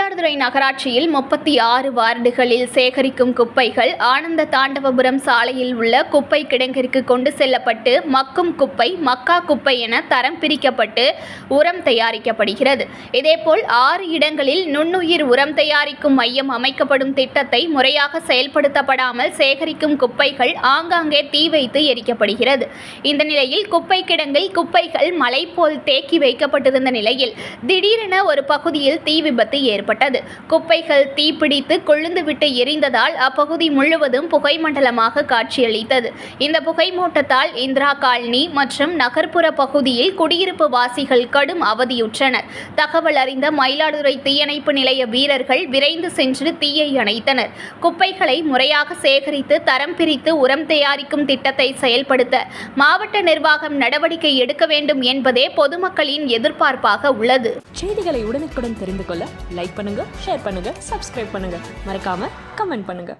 நகராட்சியில் முப்பத்தி ஆறு வார்டுகளில் சேகரிக்கும் குப்பைகள் ஆனந்த தாண்டவபுரம் சாலையில் உள்ள குப்பை கிடங்கிற்கு கொண்டு செல்லப்பட்டு மக்கும் குப்பை மக்கா குப்பை என தரம் பிரிக்கப்பட்டு உரம் தயாரிக்கப்படுகிறது. இதேபோல் ஆறு இடங்களில் நுண்ணுயிர் உரம் தயாரிக்கும் மையம் அமைக்கப்படும் திட்டத்தை முறையாக செயல்படுத்தப்படாமல் சேகரிக்கும் குப்பைகள் ஆங்காங்கே தீ வைத்து எரிக்கப்படுகிறது. இந்த நிலையில் குப்பை கிடங்கில் குப்பைகள் மலை போல் தேக்கி வைக்கப்பட்டிருந்த நிலையில் திடீரென ஒரு பகுதியில் தீ விபத்து ஏற்பட்டது குப்பைகள் தீப்பிடித்து கொழுந்துவிட்டு எரிந்ததால் அப்பகுதி முழுவதும் புகை மண்டலமாக காட்சியளித்தது. இந்த புகை மூட்டத்தால் இந்திரா காலனி மற்றும் நகர்ப்புற பகுதியில் குடியிருப்பு வாசிகள் கடும் அவதியுற்றனர். தகவல் அறிந்த மயிலாடுதுறை தீயணைப்பு நிலைய வீரர்கள் விரைந்து சென்று தீயை அணைத்தனர். குப்பைகளை முறையாக சேகரித்து தரம் பிரித்து உரம் தயாரிக்கும் திட்டத்தை செயல்படுத்த மாவட்ட நிர்வாகம் நடவடிக்கை எடுக்க வேண்டும் என்பதே பொதுமக்களின் எதிர்பார்ப்பாக உள்ளது. செய்திகளை உடனுக்குடன் தெரிந்து கொள்ள லைக் பண்ணுங்க ஷேர் பண்ணுங்க சப்ஸ்கிரைப் பண்ணுங்க. மறக்காம கமெண்ட் பண்ணுங்க.